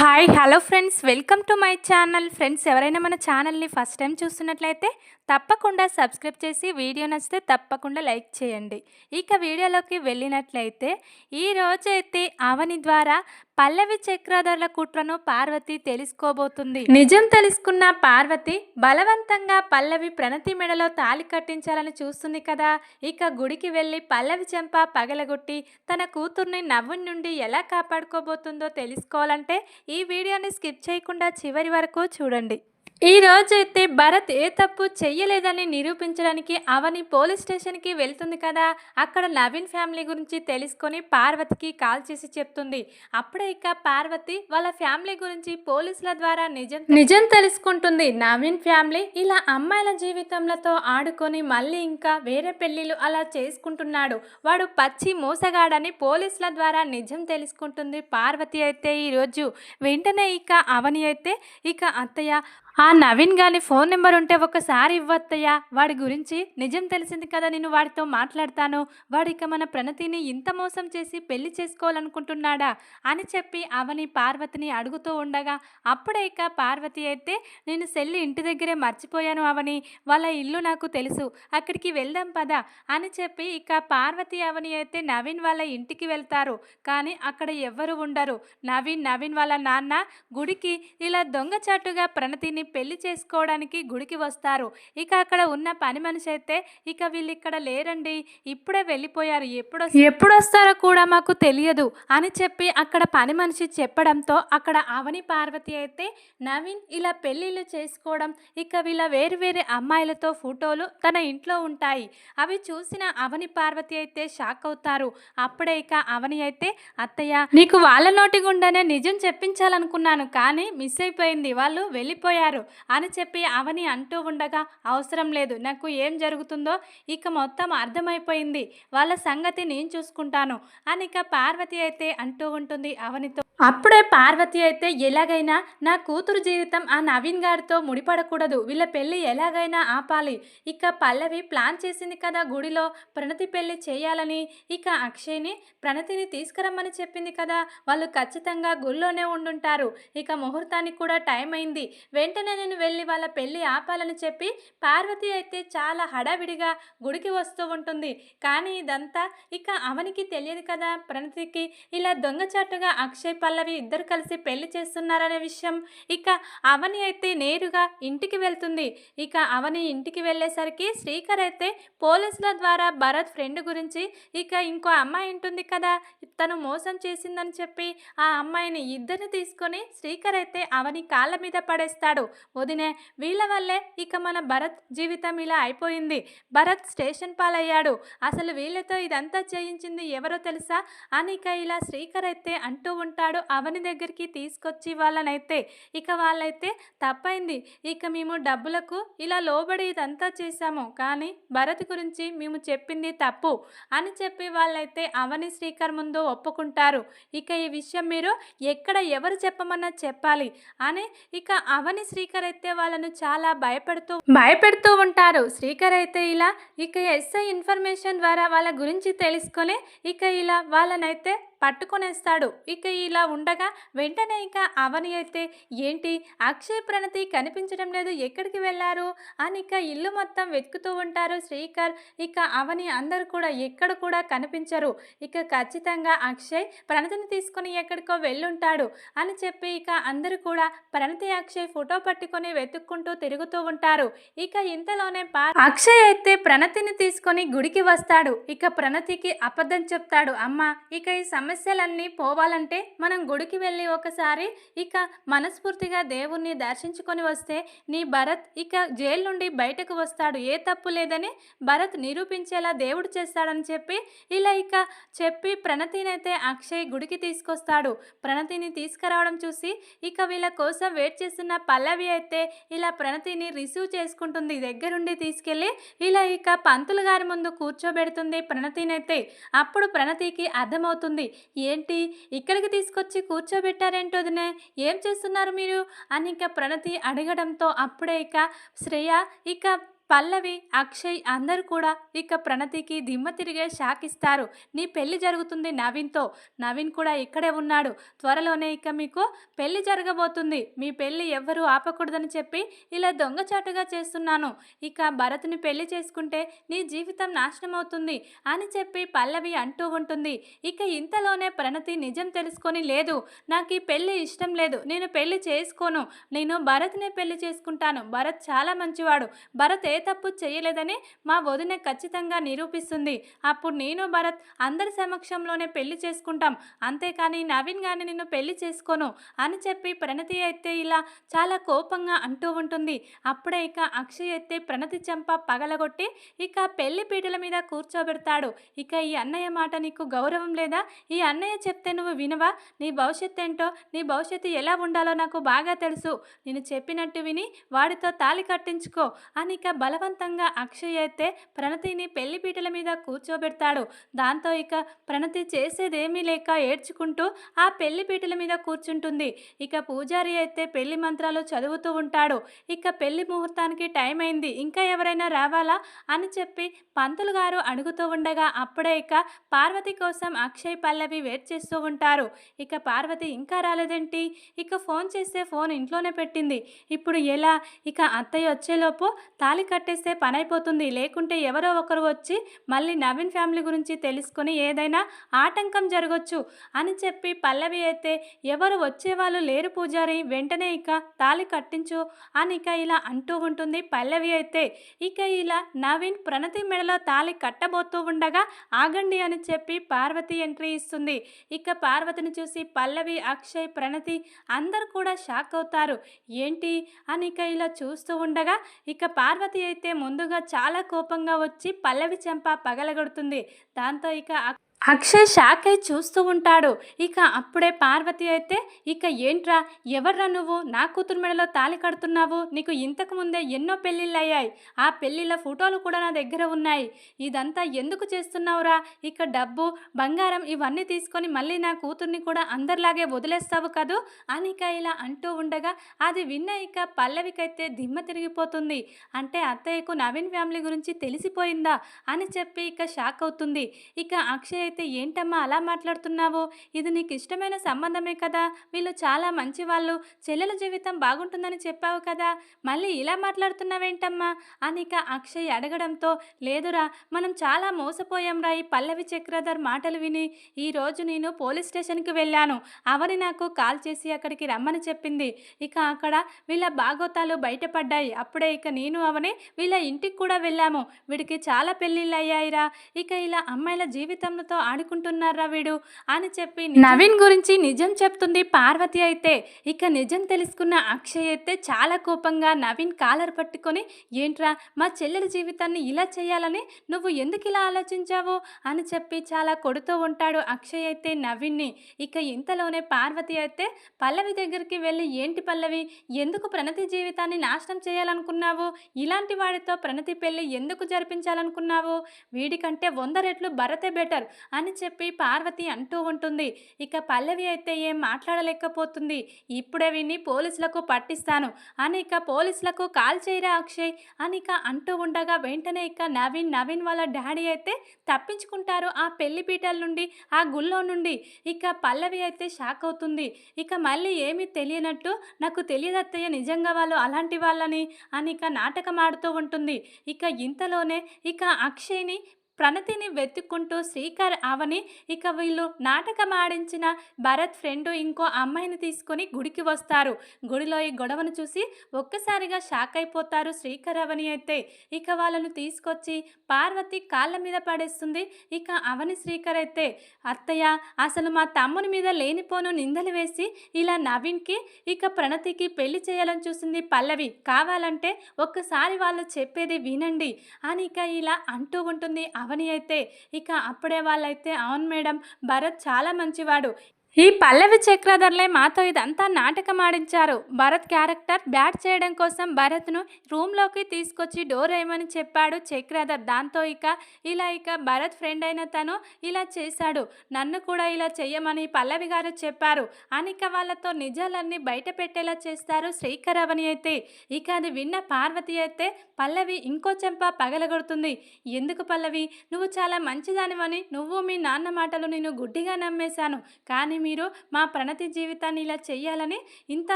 Hi hello friends welcome to my channel friends ఎవరైనా మన ఛానల్ని ఫస్ట్ టైం చూస్తున్నట్లయితే తప్పకుండా సబ్స్క్రైబ్ చేసి వీడియో నచ్చితే తప్పకుండా లైక్ చేయండి. ఇక వీడియోలోకి వెళ్ళినట్లయితే ఈ రోజైతే అవని ద్వారా పల్లవి చక్రధరల కుట్రను పార్వతి తెలుసుకోబోతుంది. నిజం తెలుసుకున్న పార్వతి బలవంతంగా పల్లవి ప్రణతి మెడలో తాలి కట్టించాలని చూస్తుంది కదా. ఇక గుడికి వెళ్ళి పల్లవి చెంప పగలగొట్టి తన కూతుర్ని నవ్వు నుండి ఎలా కాపాడుకోబోతుందో తెలుసుకోవాలంటే ఈ వీడియోని స్కిప్ చేయకుండా చివరి వరకు చూడండి. ఈ రోజైతే భరత్ ఏ తప్పు చెయ్యలేదని నిరూపించడానికి అవని పోలీస్ స్టేషన్కి వెళ్తుంది కదా? అక్కడ నవీన్ ఫ్యామిలీ గురించి తెలుసుకొని పార్వతికి కాల్ చేసి చెప్తుంది. అప్పుడే ఇక పార్వతి వాళ్ళ ఫ్యామిలీ గురించి పోలీసుల ద్వారా నిజం నిజం తెలుసుకుంటుంది. నవీన్ ఫ్యామిలీ ఇలా అమ్మాయిల జీవితంలతో ఆడుకొని మళ్ళీ ఇంకా వేరే పెళ్ళిళ్ళు అలా చేసుకుంటున్నాడు. వాడు పచ్చి మోసగాడని పోలీసుల ద్వారా నిజం తెలుసుకుంటుంది పార్వతి అయితే ఈరోజు వెంటనే ఇక అవని అయితే ఇక అత్తయ్య ఆ నవీన్ గాని ఫోన్ నెంబర్ ఉంటే ఒకసారి ఇవ్వత్తయ్యా. వాడి గురించి నిజం తెలిసింది కదా నేను వాడితో మాట్లాడతాను. వాడిక మన ప్రణతిని ఇంత మోసం చేసి పెళ్ళి చేసుకోవాలనుకుంటున్నాడా అని చెప్పి అవని పార్వతిని అడుగుతూ ఉండగా అప్పుడే ఇక పార్వతి అయితే నేను సెల్లి ఇంటి దగ్గరే మర్చిపోయాను అవని వాళ్ళ ఇల్లు నాకు తెలుసు అక్కడికి వెళ్దాం పదా అని చెప్పి ఇక పార్వతి అవని అయితే నవీన్ వాళ్ళ ఇంటికి వెళ్తారు. కానీ అక్కడ ఎవ్వరు ఉండరు. నవీన్ నవీన్ వాళ్ళ నాన్న గుడికి ఇలా దొంగచాటుగా ప్రణతిని పెళ్ళి చేసుకోవడానికి గుడికి వస్తారు. ఇక అక్కడ ఉన్న పని మనిషి అయితే ఇక వీళ్ళు ఇక్కడ లేరండి. ఇప్పుడే వెళ్ళిపోయారు. ఎప్పుడు ఎప్పుడు వస్తారో కూడా మాకు తెలియదు అని చెప్పి అక్కడ పని మనిషి చెప్పడంతో అక్కడ అవని పార్వతి అయితే నవీన్ ఇలా పెళ్ళిళ్ళు చేసుకోవడం ఇక వీళ్ళ వేరు వేరే అమ్మాయిలతో ఫోటోలు తన ఇంట్లో ఉంటాయి. అవి చూసిన అవని పార్వతి అయితే షాక్ అవుతారు. అప్పుడే ఇక అవని అయితే అత్తయ్య నీకు వాళ్ళ నోటి గుండానే నిజం చెప్పించాలనుకున్నాను కానీ మిస్ అయిపోయింది. వాళ్ళు వెళ్ళిపోయారు. అని చెప్పి అవని అంటూ ఉండగా అవసరం లేదు నాకు ఏం జరుగుతుందో ఇక మొత్తం అర్థమైపోయింది. వాళ్ళ సంగతి నేను చూసుకుంటాను. అని ఇక పార్వతి అయితే అంటూ ఉంటుంది అవనితో. అప్పుడే పార్వతి అయితే ఎలాగైనా నా కూతురు జీవితం ఆ నవీన్ గారితో ముడిపడకూడదు. వీళ్ళ పెళ్ళి ఎలాగైనా ఆపాలి. ఇక పల్లవి ప్లాన్ చేసింది కదా గుడిలో ప్రణతి పెళ్ళి చేయాలని. ఇక అక్షయ్ని ప్రణతిని తీసుకురమ్మని చెప్పింది కదా. వాళ్ళు ఖచ్చితంగా గుళ్ళోనే ఉండుంటారు. ఇక ముహూర్తానికి కూడా టైం అయింది. వెంటనే నేను వెళ్ళి వాళ్ళ పెళ్ళి ఆపాలని చెప్పి పార్వతి అయితే చాలా హడావిడిగా గుడికి వస్తూ ఉంటుంది. కానీ ఇదంతా ఇక అవనికి తెలియదు కదా ప్రణతికి. ఇలా దొంగచాటుగా అక్షయ్ పల్లవి ఇద్దరు కలిసి పెళ్ళి చేస్తున్నారనే విషయం ఇక అవని అయితే నేరుగా ఇంటికి వెళ్తుంది. ఇక అవని ఇంటికి వెళ్ళేసరికి శ్రీకర్ అయితే పోలీసుల ద్వారా భరత్ ఫ్రెండ్ గురించి ఇక ఇంకో అమ్మాయి ఉంటుంది కదా తను మోసం చేసిందని చెప్పి ఆ అమ్మాయిని ఇద్దరిని తీసుకొని శ్రీకర్ అయితే అవని కాళ్ళ మీద పడేస్తాడు. వదినే వీళ్ళ వల్లే ఇక మన భరత్ జీవితం ఇలా అయిపోయింది. భరత్ స్టేషన్ పాలయ్యాడు. అసలు వీళ్ళతో ఇదంతా చేయించింది ఎవరో తెలుసా? అని ఇక ఇలా శ్రీకర్ అయితే అంటూ ఉంటాడు అవని దగ్గరికి తీసుకొచ్చి వాళ్ళనైతే. ఇక వాళ్ళైతే తప్పైంది. ఇక మేము డబ్బులకు ఇలా లోబడి ఇదంతా చేశాము. కానీ భరత్ గురించి మేము చెప్పింది తప్పు అని చెప్పి వాళ్ళైతే అవని శ్రీకర్ ముందు ఒప్పుకుంటారు. ఇక ఈ విషయం మీరు ఎక్కడ ఎవరు చెప్పమన్నా చెప్పాలి అని ఇక అవని శ్రీ శ్రీకర్ అయితే వాళ్ళను చాలా భయపడుతూ భయపెడుతూ ఉంటారు. శ్రీకర్ అయితే ఇలా ఇక ఎస్ఐ ఇన్ఫర్మేషన్ ద్వారా వాళ్ళ గురించి తెలుసుకొని ఇక ఇలా వాళ్ళనైతే పట్టుకొనేస్తాడు. ఇక ఇలా ఉండగా వెంటనే ఇక అవని అయితే ఏంటి? అక్షయ్ ప్రణతి కనిపించడం లేదు ఎక్కడికి వెళ్ళారు? అని ఇక ఇల్లు మొత్తం వెతుకుతూ ఉంటారు శ్రీకర్. ఇక అవని అందరు కూడా ఎక్కడ కూడా కనిపించరు. ఇక ఖచ్చితంగా అక్షయ్ ప్రణతిని తీసుకొని ఎక్కడికో వెళ్ళుంటాడు అని చెప్పి ఇక అందరూ కూడా ప్రణతి అక్షయ్ ఫోటో పట్టుకొని వెతుక్కుంటూ తిరుగుతూ ఉంటారు. ఇక ఇంతలోనే పా అక్షయ్ అయితే ప్రణతిని తీసుకొని గుడికి వస్తాడు. ఇక ప్రణతికి అబద్ధం చెప్తాడు. అమ్మ ఇక ఈ సమస్యలన్నీ పోవాలంటే మనం గుడికి వెళ్ళి ఒకసారి ఇక మనస్ఫూర్తిగా దేవుణ్ణి దర్శించుకొని వస్తే నీ భరత్ ఇక జైలు నుండి బయటకు వస్తాడు. ఏ తప్పు లేదని భరత్ నిరూపించేలా దేవుడు చేస్తాడని చెప్పి ఇలా ఇక చెప్పి ప్రణతినైతే అక్షయ్ గుడికి తీసుకొస్తాడు. ప్రణతిని తీసుకురావడం చూసి ఇక వీళ్ళ కోసం వెయిట్ చేస్తున్న పల్లవి అయితే ఇలా ప్రణతిని రిసీవ్ చేసుకుంటుంది. దగ్గరుండి తీసుకెళ్ళి ఇలా ఇక పంతులు గారి ముందు కూర్చోబెడుతుంది ప్రణతినైతే. అప్పుడు ప్రణతికి అర్థమవుతుంది. ఏంటి ఇక్కడికి తీసుకొచ్చి కూర్చోబెట్టారేంటో వదిన? ఏం చేస్తున్నారు మీరు? అని ఇక ప్రణతి అడగడంతో అప్పుడే ఇక శ్రేయ ఇక పల్లవి అక్షయ్ అందరూ కూడా ఇక ప్రణతికి దిమ్మ తిరిగే షాక్ ఇస్తారు. నీ పెళ్ళి జరుగుతుంది నవీన్తో. నవీన్ కూడా ఇక్కడే ఉన్నాడు. త్వరలోనే ఇక మీకు పెళ్ళి జరగబోతుంది. మీ పెళ్ళి ఎవ్వరూ ఆపకూడదని చెప్పి ఇలా దొంగచాటుగా చేస్తున్నాను. ఇక భరత్ని పెళ్ళి చేసుకుంటే నీ జీవితం నాశనం అవుతుంది అని చెప్పి పల్లవి అంటూ ఉంటుంది. ఇక ఇంతలోనే ప్రణతి నిజం తెలుసుకొని లేదు. నాకు ఈ పెళ్ళి ఇష్టం లేదు. నేను పెళ్ళి చేసుకోను. నేను భరత్నే పెళ్ళి చేసుకుంటాను. భరత్ చాలా మంచివాడు. భరత్ ఏ తప్పు చేయలేదని మా వదిన ఖచ్చితంగా నిరూపిస్తుంది. అప్పుడు నేను భరత్ అందరి సమక్షంలోనే పెళ్ళి చేసుకుంటాం. అంతేకాని నవీన్ గాని నిన్ను పెళ్ళి చేసుకోను అని చెప్పి ప్రణతి అయితే ఇలా చాలా కోపంగా అంటూ ఉంటుంది. అప్పుడే ఇక అక్షయ్ అయితే ప్రణతి చెంప పగలగొట్టి ఇక పెళ్ళి పీటల మీద కూర్చోబెడతాడు. ఇక ఈ అన్నయ్య మాట నీకు గౌరవం లేదా? ఈ అన్నయ్య చెప్తే నువ్వు వినవా? నీ భవిష్యత్తు ఏంటో? నీ భవిష్యత్తు ఎలా ఉండాలో నాకు బాగా తెలుసు. నేను చెప్పినట్టు విని వాడితో తాళి కట్టించుకో అని ఇక బలవంతంగా అక్షయ్ అయితే ప్రణతిని పెళ్ళి పీటల మీద కూర్చోబెడతాడు. దాంతో ఇక ప్రణతి చేసేదేమీ లేక ఏడ్చుకుంటూ ఆ పెళ్ళి పీటల మీద కూర్చుంటుంది. ఇక పూజారి అయితే పెళ్ళి మంత్రాలు చదువుతూ ఉంటాడు. ఇక పెళ్ళి ముహూర్తానికి టైం అయింది. ఇంకా ఎవరైనా రావాలా? అని చెప్పి పంతులు గారు అడుగుతూ ఉండగా అప్పుడే ఇక పార్వతి కోసం అక్షయ్ పల్లవి వెయిట్ చేస్తూ ఉంటారు. ఇక పార్వతి ఇంకా రాలేదేంటి? ఇక ఫోన్ చేస్తే ఫోన్ ఇంట్లోనే పెట్టింది. ఇప్పుడు ఎలా? ఇక అత్తయ్య వచ్చేలోపు తాళి కట్టేస్తే పని అయిపోతుంది లేకుంటే ఎవరో ఒకరు వచ్చి మళ్ళీ నవీన్ ఫ్యామిలీ గురించి తెలుసుకొని ఏదైనా ఆటంకం జరగచ్చు అని చెప్పి పల్లవి అయితే ఎవరు వచ్చేవాళ్ళు లేరు పూజారి వెంటనే ఇక తాళి కట్టించు అని ఇక ఇలా అంటూ ఉంటుంది పల్లవి అయితే. ఇక ఇలా నవీన్ ప్రణతి మెడలో తాళి కట్టబోతూ ఉండగా ఆగండి అని చెప్పి పార్వతి ఎంట్రీ ఇస్తుంది. ఇక పార్వతిని చూసి పల్లవి అక్షయ్ ప్రణతి అందరు కూడా షాక్ అవుతారు. ఏంటి? అని ఇక ఇలా చూస్తూ ఉండగా ఇక పార్వతి అయితే ముందుగా చాలా కోపంగా వచ్చి పల్లవి చెంప పగలగొడుతుంది. దాంతో ఇక అక్షయ్ షాక్ అయి చూస్తూ ఉంటాడు. ఇక అప్పుడే పార్వతి అయితే ఇక ఏంట్రా ఎవర్రా నువ్వు? నా కూతురు మెడలో తాళి కడుతున్నావు? నీకు ఇంతకు ముందే ఎన్నో పెళ్ళిళ్ళు అయ్యాయి ఆ పెళ్ళిళ్ళ ఫోటోలు కూడా నా దగ్గర ఉన్నాయి. ఇదంతా ఎందుకు చేస్తున్నావురా? ఇక డబ్బు బంగారం ఇవన్నీ తీసుకొని మళ్ళీ నా కూతుర్ని కూడా అందరిలాగే వదిలేస్తావు కదూ? అని ఇక ఇలా అంటూ ఉండగా అది విన్న ఇక పల్లవికైతే దిమ్మ తిరిగిపోతుంది. అంటే అత్తయ్యకు నవీన్ ఫ్యామిలీ గురించి తెలిసిపోయిందా? అని చెప్పి ఇక షాక్ అవుతుంది. ఇక అక్షయ్ అయితే ఏంటమ్మా అలా మాట్లాడుతున్నావు? ఇది నీకు ఇష్టమైన సంబంధమే కదా? వీళ్ళు చాలా మంచి వాళ్ళు చెల్లెల జీవితం బాగుంటుందని చెప్పావు కదా? మళ్ళీ ఇలా మాట్లాడుతున్నావేంటమ్మా? అని ఇక అక్షయ్ అడగడంతో లేదురా మనం చాలా మోసపోయాంరా ఈ పల్లవి చక్రధర్ మాటలు విని. ఈరోజు నేను పోలీస్ స్టేషన్కి వెళ్ళాను. అవని నాకు కాల్ చేసి అక్కడికి రమ్మని చెప్పింది. ఇక అక్కడ వీళ్ళ బాగోతాలు బయటపడ్డాయి. అప్పుడే ఇక నేను అవని వీళ్ళ ఇంటికి కూడా వెళ్ళాము. వీడికి చాలా పెళ్ళిళ్ళు అయ్యాయిరా ఇక ఇలా అమ్మాయిల జీవితంతో ఆడుకుంటున్నారా వీడు అని చెప్పి నవీన్ గురించి నిజం చెప్తుంది పార్వతి అయితే. ఇక నిజం తెలుసుకున్న అక్షయ్ అయితే చాలా కోపంగా నవీన్ కాలర్ పట్టుకొని ఏంట్రా మా చెల్లెల జీవితాన్ని ఇలా చేయాలని నువ్వు ఎందుకు ఇలా ఆలోచించావు? అని చెప్పి చాలా కొడుతూ ఉంటాడు అక్షయ్ అయితే నవీన్ని. ఇక ఇంతలోనే పార్వతి అయితే పల్లవి దగ్గరికి వెళ్ళి ఏంటి పల్లవి ఎందుకు ప్రణతి జీవితాన్ని నాశనం చేయాలనుకున్నావు? ఇలాంటి వాడితో ప్రణతి పెళ్ళి ఎందుకు జరిపించాలనుకున్నావు? వీడికంటే వంద రెట్లు భరతే బెటర్. అని చెప్పి పార్వతి అంటూ ఉంటుంది. ఇక పల్లవి అయితే ఏం మాట్లాడలేకపోతుంది. ఇప్పుడే విని పోలీసులకు పట్టిస్తాను. అని ఇక పోలీసులకు కాల్ చేయరా అక్షయ్ అని ఇక అంటూ ఉండగా వెంటనే ఇక నవీన్ నవీన్ వాళ్ళ డాడీ అయితే తప్పించుకుంటారు ఆ పెళ్ళి పీటల నుండి ఆ గుళ్ళో నుండి. ఇక పల్లవి అయితే షాక్ అవుతుంది. ఇక మళ్ళీ ఏమీ తెలియనట్టు నాకు తెలియదత్తయ్య నిజంగా వాళ్ళు అలాంటి వాళ్ళని అని ఇక నాటకం ఆడుతూ ఉంటుంది. ఇక ఇంతలోనే ఇక అక్షయ్ని ప్రణతిని వెతుక్కుంటూ శ్రీకర్ అవని ఇక వీళ్ళు నాటకం ఆడించిన భరత్ ఫ్రెండ్ ఇంకో అమ్మాయిని తీసుకొని గుడికి వస్తారు. గుడిలో ఈ గొడవను చూసి ఒక్కసారిగా షాక్ అయిపోతారు శ్రీకర్ అవని అయితే. ఇక వాళ్ళను తీసుకొచ్చి పార్వతి కాళ్ళ మీద పడేస్తుంది. ఇక అవని శ్రీకర్ అయితే అత్తయ్య అసలు మా తమ్ముని మీద లేనిపోను నిందలు వేసి ఇలా నవీన్కి ఇక ప్రణతికి పెళ్ళి చేయాలని చూసింది పల్లవి. కావాలంటే ఒక్కసారి వాళ్ళు చెప్పేది వినండి అని ఇక ఇలా అంటూ ఉంటుంది అవని. అయితే ఇక అప్పుడే వాళ్ళైతే అవును మేడం భరత్ చాలా మంచివాడు. ఈ పల్లవి చక్రధర్లే మాతో ఇదంతా నాటకం ఆడించారు భరత్ క్యారెక్టర్ బ్యాట్ చేయడం కోసం భరత్ను రూమ్లోకి తీసుకొచ్చి డోర్ వేయమని చెప్పాడు చక్రధర్. దాంతో ఇక ఇలా ఇక భరత్ ఫ్రెండ్ అయిన తను ఇలా చేశాడు. నన్ను కూడా ఇలా చేయమని పల్లవి గారు చెప్పారు. అనిక వాళ్ళతో నిజాలన్నీ బయట పెట్టేలా చేస్తారు శ్రీకర్ అవని అయితే. ఇక అది విన్న పార్వతి అయితే పల్లవి ఇంకో చెంప పగలగొడుతుంది. ఎందుకు పల్లవి? నువ్వు చాలా మంచిదానివని. నువ్వు మీ నాన్న మాటలు నేను గుడ్డిగా నమ్మేశాను. కానీ మీరు మా ప్రణతి జీవితాన్ని ఇలా చెయ్యాలని ఇంత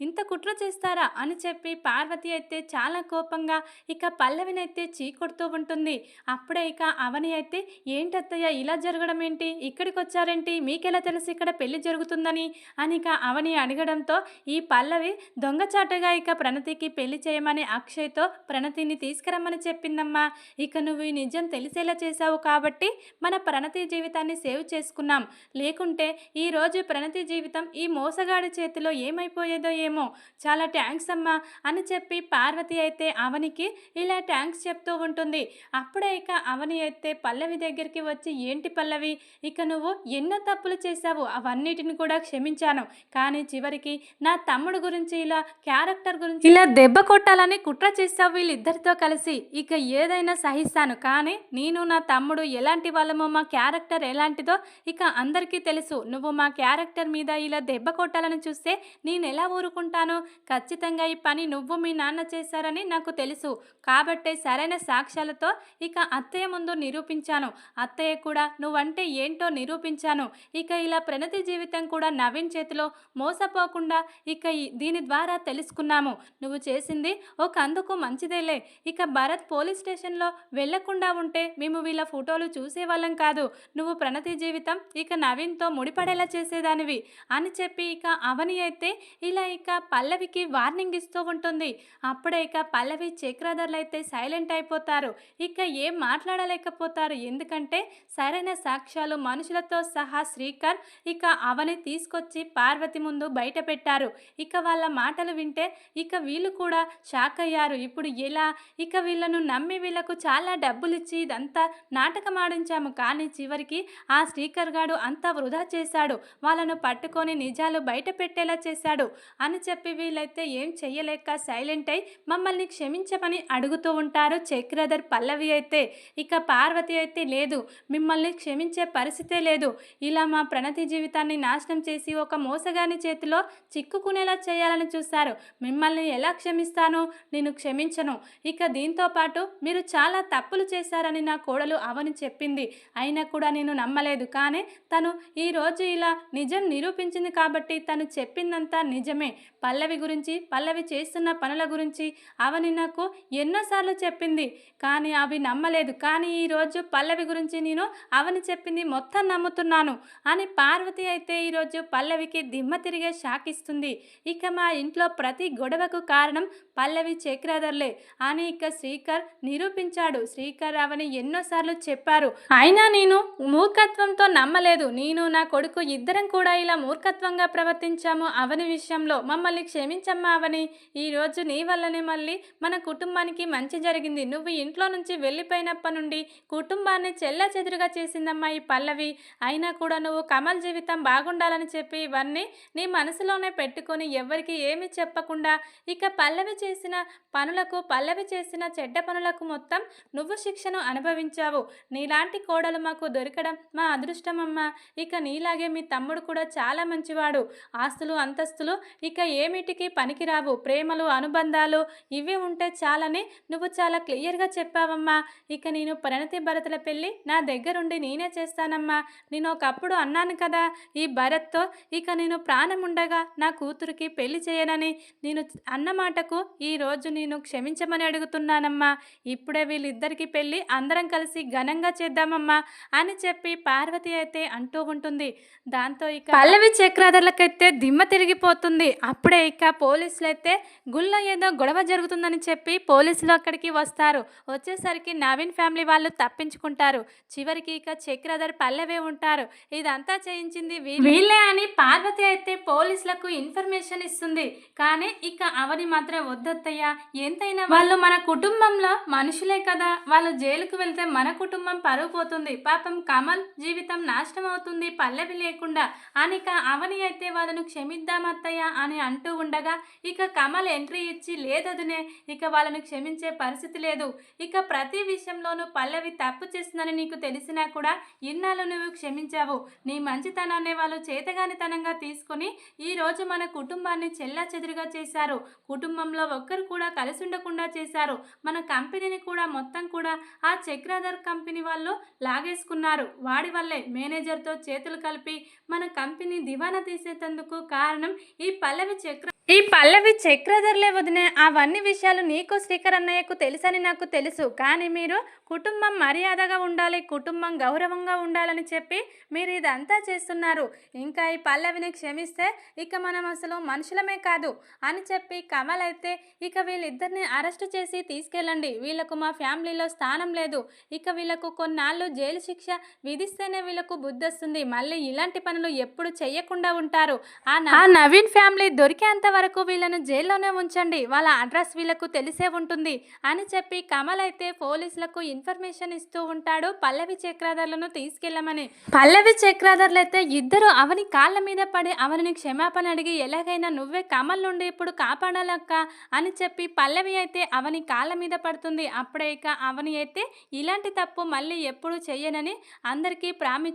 ఇంత కుట్ర చేస్తారా అని చెప్పి పార్వతి అయితే చాలా కోపంగా ఇక పల్లవినైతే చీకొడుతూ ఉంటుంది. అప్పుడే ఇక అవని అయితే ఏంటత్తయ్య ఇలా జరగడం ఏంటి? ఇక్కడికి వచ్చారేంటి? మీకెలా తెలుసు ఇక్కడ పెళ్ళి జరుగుతుందని? అని ఇక అవని అడగడంతో ఈ పల్లవి దొంగచాటుగా ఇక ప్రణతికి పెళ్ళి చేయమని అక్షయ్తో ప్రణతిని తీసుకురమ్మని చెప్పిందమ్మా. ఇక నువ్వు ఈ నిజం తెలిసేలా చేశావు కాబట్టి మన ప్రణతి జీవితాన్ని సేవ్ చేసుకున్నాం. లేకుంటే ఈ రోజు ప్రణతి జీవితం ఈ మోసగాడి చేతిలో ఏమైపోయేదో ఏమో. చాలా ట్యాంక్స్ అమ్మా అని చెప్పి పార్వతి అయితే అవనికి ఇలా ట్యాంక్స్ చెప్తూ ఉంటుంది. అప్పుడే ఇక అవని అయితే పల్లవి దగ్గరికి వచ్చి ఏంటి పల్లవి ఇక నువ్వు ఎన్నో తప్పులు చేశావు. అవన్నిటిని కూడా క్షమించాను. కానీ చివరికి నా తమ్ముడు గురించి ఇలా క్యారెక్టర్ గురించి ఇలా దెబ్బ కొట్టాలని కుట్ర చేశావు వీళ్ళిద్దరితో కలిసి. ఇక ఏదైనా సహిస్తాను. కానీ నేను నా తమ్ముడు ఎలాంటి వాళ్ళమో మా క్యారెక్టర్ ఎలాంటిదో ఇక అందరికీ తెలుసు. నువ్వు మా క్యారెక్టర్ మీద ఇలా దెబ్బ కొట్టాలని చూస్తే నేను ఎలా ఊరుకుంటాను? ఖచ్చితంగా ఈ పని నువ్వు మీ నాన్న చేశారని నాకు తెలుసు. కాబట్టే సరైన సాక్ష్యాలతో ఇక అత్తయ్య ముందు నిరూపించాను. అత్తయ్య కూడా నువ్వంటే ఏంటో నిరూపించాను. ఇక ఇలా ప్రణతి జీవితం కూడా నవీన్ చేతిలో మోసపోకుండా ఇక దీని ద్వారా తెలుసుకున్నాము. నువ్వు చేసింది ఒక అందుకు మంచిదేలే. ఇక భరత్ పోలీస్ స్టేషన్లో వెళ్ళకుండా ఉంటే మేము వీళ్ళ ఫోటోలు చూసేవాళ్ళం కాదు. నువ్వు ప్రణతి జీవితం ఇక నవీన్తో ముడిపడేలా చేసేదానివి అని చెప్పి ఇక అవని అయితే ఇలా ఇక పల్లవికి వార్నింగ్ ఇస్తూ ఉంటుంది. అప్పుడే ఇక పల్లవి చక్రధర్లు అయితే సైలెంట్ అయిపోతారు. ఇక ఏం మాట్లాడలేకపోతారు. ఎందుకంటే సరైన సాక్ష్యాలు మనుషులతో సహా శ్రీకర్ ఇక అవని తీసుకొచ్చి పార్వతి ముందు బయట పెట్టారు. ఇక వాళ్ళ మాటలు వింటే ఇక వీళ్ళు కూడా షాక్ అయ్యారు. ఇప్పుడు ఎలా? ఇక వీళ్ళను నమ్మి వీళ్ళకు చాలా డబ్బులు ఇచ్చి ఇదంతా నాటకం ఆడించాము కానీ చివరికి ఆ శ్రీకర్ గాడు అంతా వృధా చేశాడు. వాళ్ళను పట్టుకొని నిజాలు బయట పెట్టేలా చేశాడు. అని చెప్పి వీళ్ళైతే ఏం చెయ్యలేక సైలెంట్ అయి మమ్మల్ని క్షమించమని అడుగుతూ ఉంటారు. చక్రధర్ పల్లవి అయితే. ఇక పార్వతి అయితే లేదు. మిమ్మల్ని క్షమించే పరిస్థితే లేదు. ఇలా మా ప్రణతి జీవితాన్ని నాశనం చేసి ఒక మోసగాని చేతిలో చిక్కుకునేలా చేయాలని చూశారు. మిమ్మల్ని ఎలా క్షమిస్తాను నేను క్షమించను. ఇక దీంతో పాటు మీరు చాలా తప్పులు చేశారని నా కోడలు అవని చెప్పింది. అయినా కూడా నేను నమ్మలేదు. కానీ తను ఈ రోజు ఇలా నిజం నిరూపించింది కాబట్టి తను చెప్పిందంతా నిజమే. పల్లవి గురించి పల్లవి చేస్తున్న పనుల గురించి అవని నాకు ఎన్నోసార్లు చెప్పింది. కానీ అవి నమ్మలేదు. కానీ ఈరోజు పల్లవి గురించి నేను అవని చెప్పింది మొత్తం నమ్ముతున్నాను అని పార్వతి అయితే ఈరోజు పల్లవికి దిమ్మ తిరిగే షాక్ ఇస్తుంది. ఇక మా ఇంట్లో ప్రతి గొడవకు కారణం పల్లవి చక్రధర్లే. అని ఇక శ్రీకర్ నిరూపించాడు. శ్రీకర్ అవని ఎన్నోసార్లు చెప్పారు. అయినా నేను మూర్ఖత్వంతో నమ్మలేదు. నేను నా కొడుకు ఇద్దరం కూడా ఇలా మూర్ఖత్వంగా ప్రవర్తించాము అవని విషయంలో. మమ్మల్ని క్షమించమ్మా అవని. ఈరోజు నీ వల్లనే మళ్ళీ మన కుటుంబానికి మంచి జరిగింది. నువ్వు ఇంట్లో నుంచి వెళ్ళిపోయినప్పటి నుండి కుటుంబాన్ని చెల్ల చెదురుగా చేసిందమ్మా ఈ పల్లవి. అయినా కూడా నువ్వు కమల్ జీవితం బాగుండాలని చెప్పి ఇవన్నీ నీ మనసులోనే పెట్టుకొని ఎవరికి ఏమి చెప్పకుండా ఇక పల్లవి చేసిన పనులకు పల్లవి చేసిన చెడ్డ పనులకు మొత్తం నువ్వు శిక్షను అనుభవించావు. నీలాంటి కోడలు మాకు దొరకడం మా అదృష్టమమ్మా. ఇక నీలాగే మీ తమ్ముడు కూడా చాలా మంచివాడు. ఆస్తులు అంతస్తులు ఇక ఏమిటికి పనికిరావు. ప్రేమలు అనుబంధాలు ఇవి ఉంటే చాలని నువ్వు చాలా క్లియర్గా చెప్పావమ్మా. ఇక నేను పరిణతి భరతుల పెళ్ళి నా దగ్గరుండి నేనే చేస్తానమ్మా. నేను ఒకప్పుడు అన్నాను కదా ఈ భరత్తో ఇక నేను ప్రాణం ఉండగా నా కూతురికి పెళ్ళి చేయనని. నేను అన్నమాటకు మాటకు ఈ రోజు నేను క్షమించమని అడుగుతున్నానమ్మా. ఇప్పుడే వీళ్ళిద్దరికి పెళ్ళి అందరం కలిసి ఘనంగా చేద్దామమ్మా అని చెప్పి పార్వతి అయితే అంటూ ఉంటుంది. దాంతో ఇక పల్లవి చక్రాధర్లకైతే దిమ్మ తిరిగిపోతుంది. అప్పుడే ఇక పోలీసులు అయితే గుళ్ళో ఏదో గొడవ జరుగుతుందని చెప్పి పోలీసులు అక్కడికి వస్తారు. వచ్చేసరికి నవీన్ ఫ్యామిలీ వాళ్ళు తప్పించుకుంటారు. చివరికి ఇక చక్రధర్ పల్లవే ఉంటారు. ఇదంతా చేయించింది వీళ్ళే. అని పార్వతి అయితే పోలీసులకు ఇన్ఫర్మేషన్ ఇస్తుంది. కానీ ఇక అవని మాత్రం వద్దత్తయ్య. ఎంతైనా వాళ్ళు మన కుటుంబంలో మనుషులే కదా. వాళ్ళు జైలుకు వెళ్తే మన కుటుంబం పరువు పోతుంది పాపం కమల్ జీవితం నాశనం అవుతుంది పల్లవి లేకుండా. అనిక అని ఇక అవని అయితే వాళ్ళను క్షమిద్దాం అత్తయ్య అని అంటూ ఉండగా ఇక కమల్ ఎంట్రీ ఇచ్చి లేదదునే ఇక వాళ్ళను క్షమించే పరిస్థితి లేదు. ఇక ప్రతి విషయంలోనూ పల్లవి తప్పు చేస్తుందని నీకు తెలిసినా కూడా ఇన్నాళ్ళు నువ్వు క్షమించావు. నీ మంచితనాన్ని వాళ్ళు చేతగానితనంగా తీసుకొని ఈరోజు మన కుటుంబాన్ని చెల్లా చెదురుగా చేశారు. కుటుంబంలో ఒక్కరు కూడా కలిసి ఉండకుండా చేశారు. మన కంపెనీని కూడా మొత్తం కూడా ఆ చక్రాధర్ కంపెనీ వాళ్ళు లాగేసుకున్నారు. వాడి వల్లే మేనేజర్తో చేతులు కలిపి మన కంపెనీ దివానా తీసేటందుకు కారణం ఈ పల్లవి చక్ర ఈ పల్లవి చక్రధరలే వదినే అవన్నీ విషయాలు నీకు శ్రీకర్ అన్నయ్యకు తెలుసని నాకు తెలుసు. కానీ మీరు కుటుంబం మర్యాదగా ఉండాలి కుటుంబం గౌరవంగా ఉండాలని చెప్పి మీరు ఇదంతా చేస్తున్నారు. ఇంకా ఈ పల్లవిని క్షమిస్తే ఇక మనం అసలు మనుషులమే కాదు అని చెప్పి కమల్ అయితే ఇక వీళ్ళిద్దరిని అరెస్ట్ చేసి తీసుకెళ్ళండి. వీళ్ళకు మా ఫ్యామిలీలో స్థానం లేదు. ఇక వీళ్ళకు కొన్నాళ్ళు జైలు శిక్ష విధిస్తేనే వీళ్ళకు బుద్ధి వస్తుంది మళ్ళీ ఇలాంటి పనులు ఎప్పుడు చెయ్యకుండా ఉంటారు. ఆ నవీన్ ఫ్యామిలీ దొరికేంత వరకు వీళ్ళను జైల్లోనే ఉంచండి. వాళ్ళ అడ్రస్ వీళ్ళకు తెలిసే ఉంటుంది అని చెప్పి కమల్ అయితే పోలీసులకు ఇన్ఫర్మేషన్ ఇస్తూ ఉంటాడు పల్లవి చక్రాధర్లను తీసుకెళ్ళమని. పల్లవి చక్రాధర్లు అయితే ఇద్దరు అవని కాళ్ళ మీద పడి అవనిని క్షమాపణ అడిగి ఎలాగైనా నువ్వే కమల్ నుండి ఇప్పుడు కాపాడాలక్క అని చెప్పి పల్లవి అయితే అవని కాళ్ళ మీద పడుతుంది. అప్పుడే ఇక అవని అయితే ఇలాంటి తప్పు మళ్ళీ ఎప్పుడు చెయ్యనని అందరికీ ప్రామిస్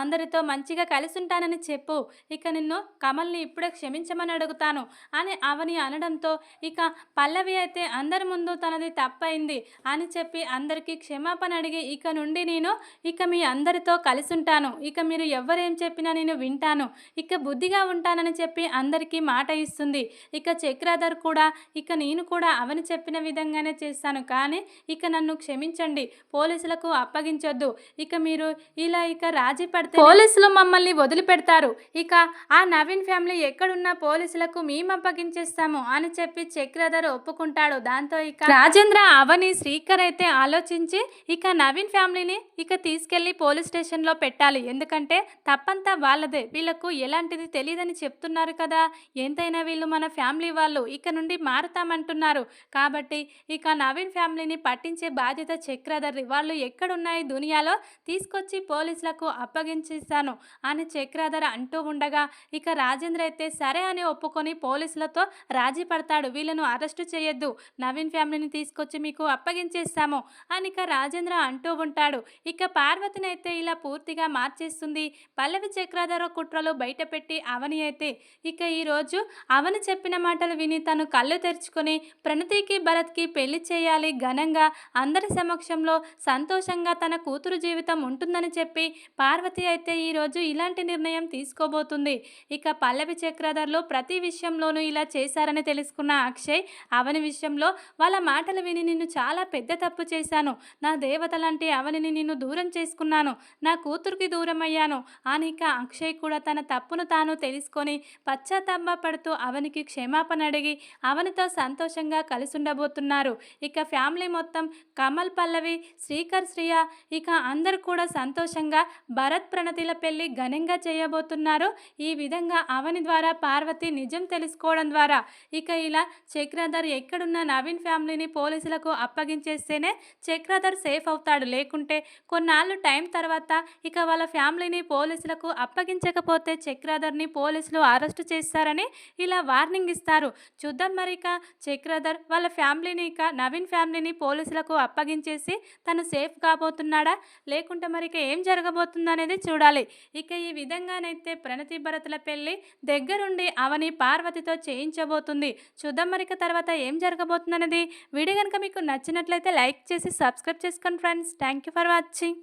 అందరితో మంచిగా కలిసి ఉంటానని చెప్పు. ఇక నిన్ను కమల్ని ఇప్పుడే క్షమించమని అడుగుతాను. అని అవని అనడంతో ఇక పల్లవి అయితే అందరి ముందు తనది తప్పైంది అని చెప్పి అందరికీ క్షమాపణ అడిగి ఇక నుండి నేను ఇక మీ అందరితో కలిసి ఉంటాను ఇక మీరు ఎవరేం చెప్పినా నేను వింటాను. ఇక బుద్ధిగా ఉంటానని చెప్పి అందరికీ మాట ఇస్తుంది. ఇక చక్రాధర్ కూడా ఇక నేను కూడా అవని చెప్పిన విధంగానే చేస్తాను. కానీ ఇక నన్ను క్షమించండి. పోలీసులకు అప్పగించొద్దు. ఇక మీరు ఇలా ఇక రాజీ పడితే పోలీసులు మమ్మల్ని వదిలిపెడతారు. ఇక ఆ నవీన్ ఫ్యామిలీ ఎక్కడున్నా పోలీసులకు మేము అప్పగించేస్తాము అని చెప్పి చక్రధర్ ఒప్పుకుంటాడు. దాంతో ఇక రాజేంద్ర అవని శ్రీకర్ అయితే ఆలోచించి ఇక నవీన్ ఫ్యామిలీని ఇక తీసుకెళ్ళి పోలీస్ స్టేషన్లో పెట్టాలి. ఎందుకంటే తప్పంతా వాళ్ళదే. వీళ్ళకు ఎలాంటిది తెలియదని చెప్తున్నారు కదా. ఎంతైనా వీళ్ళు మన ఫ్యామిలీ వాళ్ళు. ఇక నుండి మారుతామంటున్నారు. కాబట్టి ఇక నవీన్ ఫ్యామిలీని పట్టించే బాధ్యత చక్రధర్ది. వాళ్ళు ఎక్కడున్నాయి దునియాలో తీసుకొచ్చి పోలీసులకు అప్పగించేస్తాను అని చక్రధర్ అంటూ ఉండగా ఇక రాజేంద్ర అయితే సరే అని ఒప్పుకొని పోలీసులతో రాజీ పడతాడు. వీళ్ళను అరెస్టు చేయొద్దు. నవీన్ ఫ్యామిలీని తీసుకొచ్చి మీకు అప్పగించేస్తాము అని ఇక రాజేంద్ర అంటూ ఉంటాడు. ఇక పార్వతిని అయితే ఇలా పూర్తిగా మార్చేస్తుంది. పల్లవి చక్రాధర కుట్రలు బయటపెట్టి అవని అయితే ఇక ఈరోజు అవని చెప్పిన మాటలు విని తను కళ్ళు తెరుచుకొని ప్రణతికి భరత్కి పెళ్ళి చేయాలి ఘనంగా అందరి సమక్షంలో సంతోషంగా తన కూతురు జీవితం ఉంటుందని చెప్పి పార్వతి అయితే ఈరోజు ఇలాంటి నిర్ణయం తీసుకోబోతుంది. ఇక పల్లవి చక్రధర్లు ప్రతి విషయంలోనూ ఇలా చేశారని తెలుసుకున్న అక్షయ్ అవని విషయంలో వాళ్ళ మాటలు విని నిన్ను చాలా పెద్ద తప్పు చేశాను. నా దేవత లాంటి అవనిని నిన్ను దూరం చేసుకున్నాను. నా కూతురికి దూరం అయ్యాను అని ఇక అక్షయ్ కూడా తన తప్పును తాను తెలుసుకొని పశ్చాత్తాపడుతూ అవనికి క్షమాపణ అడిగి అవనితో సంతోషంగా కలిసిండబోతున్నారు. ఇక ఫ్యామిలీ మొత్తం కమల్ పల్లవి శ్రీకర్ శ్రియ ఇక అందరు కూడా సంతోషంగా భరత్ ప్రణతిల పెళ్ళి ఘనంగా చేయబోతున్నారు. ఈ విధంగా అవని ద్వారా పార్వతి నిజం తెలుసు తెలుసుకోవడం ద్వారా. ఇక ఇలా చక్రధర్ ఎక్కడున్న నవీన్ ఫ్యామిలీని పోలీసులకు అప్పగించేస్తేనే చక్రధర్ సేఫ్ అవుతాడు. లేకుంటే కొన్నాళ్ళు టైం తర్వాత ఇక వాళ్ళ ఫ్యామిలీని పోలీసులకు అప్పగించకపోతే చక్రధర్ని పోలీసులు అరెస్ట్ చేస్తారని ఇలా వార్నింగ్ ఇస్తారు. చూద్దాం మరి ఇక చక్రధర్ వాళ్ళ ఫ్యామిలీని ఇక నవీన్ ఫ్యామిలీని పోలీసులకు అప్పగించేసి తను సేఫ్ కాబోతున్నాడా? లేకుంటే మరి ఇక ఏం జరగబోతుందనేది చూడాలి. ఇక ఈ విధంగానైతే ప్రణతి భరతుల పెళ్ళి దగ్గరుండి అవని పార్వతితో చేయించబోతుంది. చూద్దాం మరిక తర్వాత ఏం జరగబోతుంది అనేది వీడియో కనుక మీకు నచ్చినట్లయితే లైక్ చేసి సబ్స్క్రైబ్ చేసుకోండి friends thank you for watching.